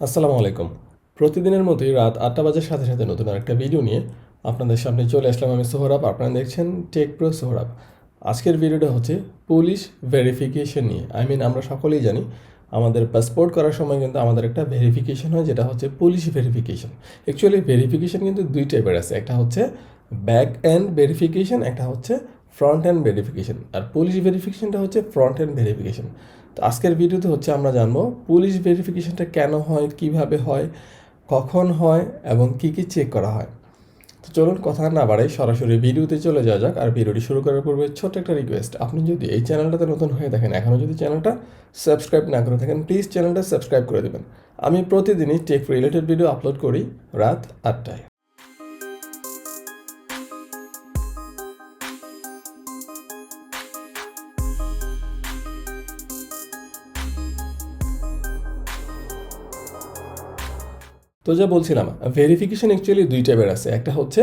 আসসালামু আলাইকুম। প্রতিদিনের মতোই রাত আটটা বাজার সাথে সাথে নতুন আরেকটা ভিডিও নিয়ে আপনাদের সামনে চলে আসলাম আমি সোহরাব। আপনারা দেখছেন টেক প্রো সোহরাব। আজকের ভিডিওটা হচ্ছে পুলিশ ভেরিফিকেশন নিয়ে। আই মিন আমরা সকলেই জানি, আমাদের পাসপোর্ট করার সময় কিন্তু আমাদের একটা ভেরিফিকেশন হয়, যেটা হচ্ছে পুলিশ ভেরিফিকেশন অ্যাকচুয়ালি ভেরিফিকেশন কিন্তু দুই টাইপের আছে। একটা হচ্ছে ব্যাক অ্যান্ড ভেরিফিকেশন একটা হচ্ছে ফ্রন্ট অ্যান্ড ভেরিফিকেশন আর পুলিশ ভেরিফিকেশনটা হচ্ছে ফ্রন্ট অ্যান্ড ভেরিফিকেশন তো আজকের ভিডিওতে হচ্ছে আমরা জানব পুলিশ ভেরিফিকেশনটা কেন হয়, কীভাবে হয়, কখন হয় এবং কি কি চেক করা হয়। তো চলুন কথা না বাড়াই, সরাসরি ভিডিওতে চলে যাওয়া যাক আর ভিডিওটি শুরু করার পূর্বে ছোট্ট একটা রিকোয়েস্ট আপনি যদি এই চ্যানেলটাতে নতুন হয়ে থাকেন, এখনও যদি চ্যানেলটা সাবস্ক্রাইব না করে থাকেন প্লিজ চ্যানেলটা সাবস্ক্রাইব করে দেবেন। আমি প্রতিদিনই টেক রিলেটেড ভিডিও আপলোড করি রাত আটটায়। তো যা বলছিলাম ভেরিফিকেশন অ্যাকচুয়ালি দুই টাইপের আছে। একটা হচ্ছে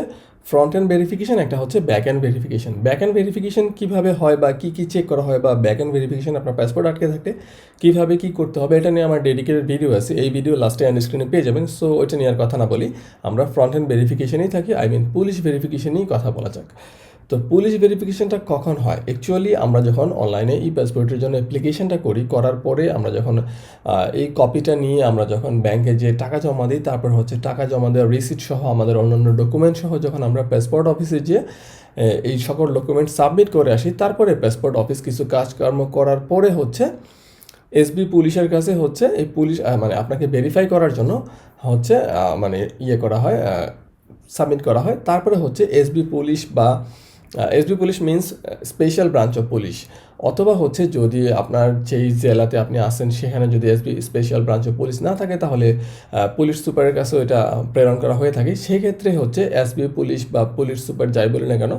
ফ্রন্ট এন্ড ভেরিফিকেশন একটা হচ্ছে back end verification back end verification কীভাবে হয় বা কী কী চেক করা হয় বা ব্যাক এন্ড ভেরিফিকেশন আপনার পাসপোর্ট আটকে থাকলে কীভাবে কী করতে হবে, এটা নিয়ে আমার ডেডিকেটেড ভিডিও আছে। এই ভিডিও লাস্টে অ্যান্ড স্ক্রিনে পেয়ে যাবেন। সো ওইটা নিয়ে আর কথা না বলি। আমরা ফ্রন্ট এন্ড ভেরিফিকেশনেই থাকি। আই মিন পুলিশ ভেরিফিকেশনেই কথা বলা যাক। তো পুলিশ ভেরিফিকেশনটা কখন হয়? অ্যাকচুয়ালি আমরা যখন অনলাইনে ই পাসপোর্টের জন্য অ্যাপ্লিকেশনটা করি, করার পরে আমরা যখন এই কপিটা নিয়ে আমরা যখন ব্যাংকে যে টাকা জমা দিই, তারপর হচ্ছে টাকা জমা দেওয়ার রিসিট সহ আমাদের অন্যান্য ডকুমেন্ট সহ যখন আমরা পাসপোর্ট অফিসে গিয়ে এই সকল ডকুমেন্ট সাবমিট করে আসি, তারপরে পাসপোর্ট অফিস কিছু কাজকর্ম করার পরে হচ্ছে এসবি পুলিশের কাছে হচ্ছে এই পুলিশ মানে আপনাকে ভেরিফাই করার জন্য হচ্ছে মানে ইয়ে করা হয় সাবমিট করা হয়। তারপরে হচ্ছে এসবি পুলিশ বা SB police means special branch of police অথবা হচ্ছে যদি আপনার যেই জেলাতে আপনি আসেন সেখানে যদি SB special branch of police না থাকে, তাহলে পুলিশ সুপারের কাছেও এটা প্রেরণ করা হয়ে থাকে। সেক্ষেত্রে হচ্ছে এসবি পুলিশ বা পুলিশ সুপার যাই বলি না কেন,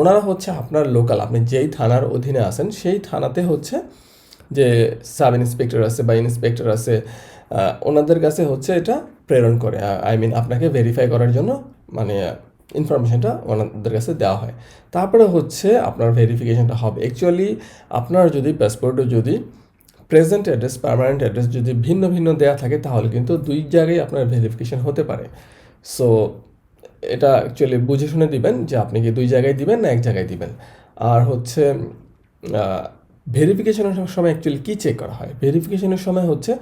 ওনারা হচ্ছে আপনার লোকাল আপনি যেই থানার অধীনে আছেন, সেই থানাতে হচ্ছে যে সাব ইন্সপেক্টর আছে বা ইন্সপেক্টর আছে ওনাদের কাছে হচ্ছে এটা প্রেরণ করে। আই মিন আপনাকে ভেরিফাই করার জন্য মানে ইনফরমেশনটা ওনাদের কাছে দেওয়া হয়। তারপরে হচ্ছে আপনার ভেরিফিকেশানটা হবে। অ্যাকচুয়ালি আপনার যদি পাসপোর্টে যদি প্রেজেন্ট অ্যাড্রেস পার্মানেন্ট অ্যাড্রেস যদি ভিন্ন ভিন্ন দেওয়া থাকে, তাহলে কিন্তু দুই জায়গায় আপনার ভেরিফিকেশান হতে পারে। সো এটা অ্যাকচুয়ালি বুঝে শুনে দিবেন যে আপনি কি দুই জায়গায় দিবেন না এক জায়গায় দিবেন। আর হচ্ছে ভেরিফিকেশনের সময় অ্যাকচুয়ালি কী চেক করা হয়? ভেরিফিকেশনের সময় হচ্ছে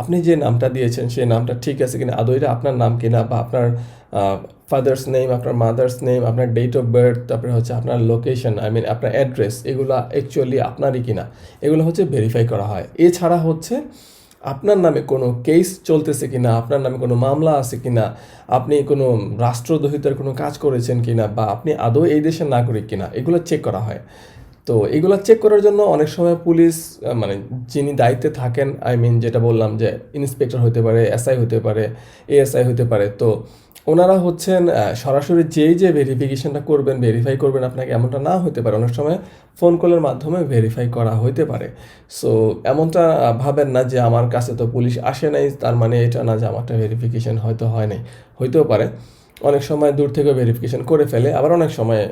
আপনি যে নামটা দিয়েছেন, সেই নামটা ঠিক আছে কিনা, আদৌ এটা আপনার নাম কিনা বা আপনার ফাদার্স নেম আপনার মাদার্স নেম আপনার ডেট অফ বার্থ তারপরে হচ্ছে আপনার লোকেশন আই মিন আপনার অ্যাড্রেস এগুলো অ্যাকচুয়ালি আপনারই কিনা, এগুলো হচ্ছে ভেরিফাই করা হয়। এছাড়া হচ্ছে, আপনার নামে কোনো কেস চলতেছে কিনা, আপনার নামে কোনো মামলা আছে কিনা, আপনি কোনো রাষ্ট্রদ্রোহিতার কোনো কাজ করেছেন কিনা, বা আপনি আদৌ এই দেশের নাগরিক কিনা, এগুলো চেক করা হয়। তো এগুলো চেক করার জন্য অনেক সময় পুলিশ মানে যিনি দায়িত্বে থাকেন আই মিন যেটা বললাম যে ইন্সপেক্টর হতে পারে এসআই হতে পারে এএসআই হতে পারে, তো ওনারা হচ্ছেন সরাসরি যেই যে ভেরিফিকেশনটা করবেন ভেরিফাই করবেন আপনাকে এমনটা না হতে পারে। অনেক সময় ফোন কলের মাধ্যমে ভেরিফাই করা হতে পারে। সো এমনটা ভাবেন না যে আমার কাছে তো পুলিশ আসে নাই, তার মানে এটা না যে আমারটা ভেরিফিকেশন হয়তো হয় নাই, হইতেও পারে। অনেক সময় দূর থেকে ভেরিফিকেশন করে ফেলে, আবার অনেক সময়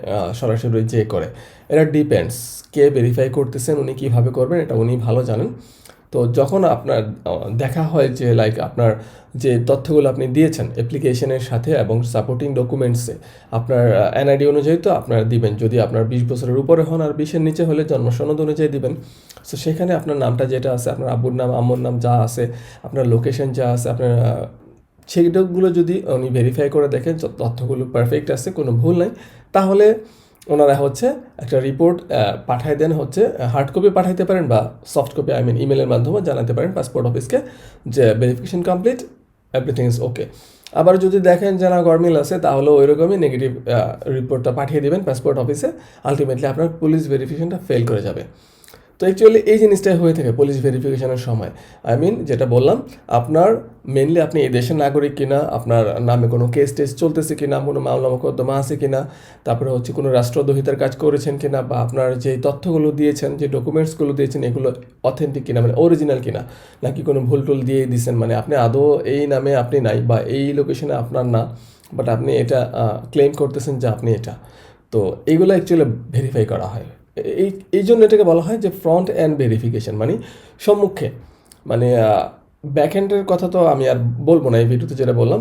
সরাসরি যে করে। এটা ডিপেন্ডস কে ভেরিফাই করতেছেন, উনি কীভাবে করবেন, এটা উনি ভালো জানেন। তো যখন আপনার দেখা হয় যে লাইক আপনার যে তথ্যগুলো আপনি দিয়েছেন অ্যাপ্লিকেশনের সাথে এবং সাপোর্টিং ডকুমেন্টসে আপনার এনআইডি অনুযায়ী তো আপনার দিবেন। যদি আপনার বিশ বছরের উপরে হন আর বিশের নিচে হলে জন্মসনদ অনুযায়ী দিবেন। সো সেখানে আপনার নামটা যেটা আছে, আপনার আব্বুর নাম, আম্মুর নাম যা আছে, আপনার লোকেশন যা আছে, আপনার সেইগুলো যদি উনি ভেরিফাই করে দেখেন তথ্যগুলো পারফেক্ট আছে, কোনো ভুল নাই, তাহলে ওনারা হচ্ছে একটা রিপোর্ট পাঠাই দেন, হচ্ছে হার্ড কপি পাঠাইতে পারেন বা সফট কপি আই মিন ইমেলের মাধ্যমে জানাতে পারেন পাসপোর্ট অফিসকে যে verification complete everything is okay আবার যদি দেখেন যে না, গরমিল আছে, তাহলে ওই রকমই নেগেটিভ রিপোর্টটা পাঠিয়ে দেবেন পাসপোর্ট অফিসে আলটিমেটলি আপনার পুলিশ ভেরিফিকেশনটা ফেল করে যাবে। তো অ্যাকচুয়ালি এই জিনিসটাই হয়ে থাকে পুলিশ ভেরিফিকেশনের সময়। আই মিন যেটা বললাম, আপনার মেনলি আপনি এই দেশের নাগরিক কিনা, আপনার নামে কোনো কেস টেস চলতেছে কিনা, কোনো মামলা মোকদ্দমা আছে কিনা, তারপরে হচ্ছে কোনো রাষ্ট্রদ্রোহিতার কাজ করেছেন কিনা, বা আপনার যে তথ্যগুলো দিয়েছেন, যে ডকুমেন্টসগুলো দিয়েছেন, এগুলো অথেন্টিক কিনা মানে অরিজিনাল কিনা, নাকি কোনো ভুল টুল দিয়ে দিয়েছেন মানে আপনি আদৌ এই নামে আপনি নাই, বা এই লোকেশনে আপনার না বাট আপনি এটা ক্লেম করতেছেন যে আপনি এটা। তো এইগুলো অ্যাকচুয়ালি ভেরিফাই করা হয়। এই এই জন্য এটাকে বলা হয় যে ফ্রন্ট অ্যান্ড ভেরিফিকেশন মানে সম্মুখে। মানে আহ, ব্যাকএন্ডের কথা তো আমি আর বলব না এই ভিডিওতে যেটা বললাম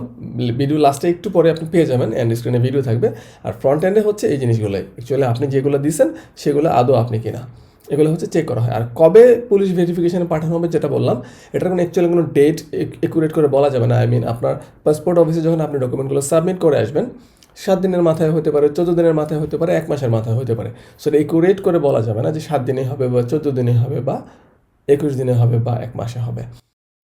ভিডিও লাস্টে একটু পরে আপনি পেয়ে যাবেন অ্যান্ড স্ক্রিনে ভিডিও থাকবে। আর ফ্রন্ট এন্ডে হচ্ছে এই জিনিসগুলোই অ্যাকচুয়ালি আপনি যেগুলো দিচ্ছেন সেগুলো আদৌ আপনি কিনা। এগুলো হচ্ছে চেক করা হয়। আর কবে পুলিশ ভেরিফিকেশনে পাঠানো হবে যেটা বললাম এটার কোনো অ্যাকচুয়ালি কোনো ডেট একুরেট করে বলা যাবে না। আই মিন আপনার পাসপোর্ট অফিসে যখন আপনি ডকুমেন্টগুলো সাবমিট করে আসবেন সাত দিনের মাথায় হতে পারে, চোদ্দ দিনের মাথায় হতে পারে, এক মাসের মাথায় হতে পারে। সো একুরেট করে বলা যাবে না যে সাত দিনে হবে বা চোদ্দ দিনে হবে বা একুশ দিনে হবে বা এক মাসে হবে।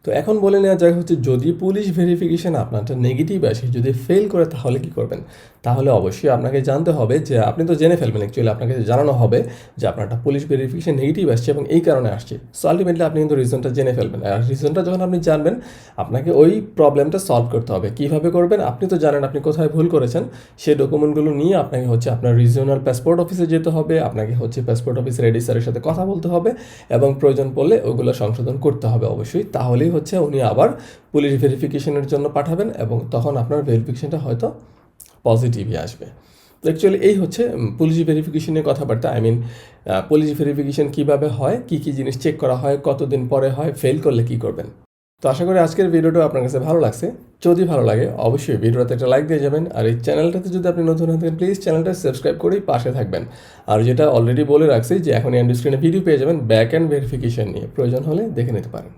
তো এখন বলে নেওয়া যায় হচ্ছে যদি পুলিশ ভেরিফিকেশন আপনারটা নেগেটিভ আসে, যদি ফেল করে, তাহলে কি করবেন? তাহলে অবশ্যই আপনাকে জানতে হবে যে আপনি তো জেনে ফেলবেন অ্যাকচুয়ালি আপনাকে জানানো হবে যে আপনারটা পুলিশ ভেরিফিকেশান নেগেটিভ আসছে এবং এই কারণে আসছে। সো আলটিমেটলি আপনি কিন্তু রিজনটা জেনে ফেলবেন। আর রিজনটা যখন আপনি জানবেন, আপনাকে ওই প্রবলেমটা সলভ করতে হবে। কীভাবে করবেন? আপনি তো জানেন আপনি কোথায় ভুল করেছেন। সেই ডকুমেন্টগুলো নিয়ে আপনাকে হচ্ছে আপনার রিজিওনাল পাসপোর্ট অফিসে যেতে হবে, আপনাকে হচ্ছে পাসপোর্ট অফিসের রেজিস্টারের সাথে কথা বলতে হবে এবং প্রয়োজন পড়লে ওগুলো সংশোধন করতে হবে অবশ্যই। তাহলেই হচ্ছে, উনি আবার পুলিশ ভেরিফিকেশনের জন্য পাঠাবেন এবং তখন আপনার ভেরিফিকেশনটা হয়তো পজিটিভই আসবে। তো অ্যাকচুয়ালি এই হচ্ছে পুলিশ ভেরিফিকেশনের কথাবার্তা। আই মিন পুলিশ ভেরিফিকেশন কীভাবে হয়, কি কি জিনিস চেক করা হয়, কতদিন পরে হয় ফেল করলে কি করবেন? তো আশা করি আজকের ভিডিওটা আপনার কাছে ভালো লাগছে। যদি ভালো লাগে, অবশ্যই ভিডিওতে একটা লাইক দিয়ে যাবেন। আর এই চ্যানেলটাতে যদি আপনি নতুন হয়ে থাকেন প্লিজ চ্যানেলটা সাবস্ক্রাইব করেই পাশে থাকবেন। আর যেটা অলরেডি বলে রাখছি, যে এখন এন্ড স্ক্রিনে ভিডিও পেয়ে যাবেন ব্যাক অ্যান্ড ভেরিফিকেশন নিয়ে। প্রয়োজন হলে দেখে নিতে পারেন।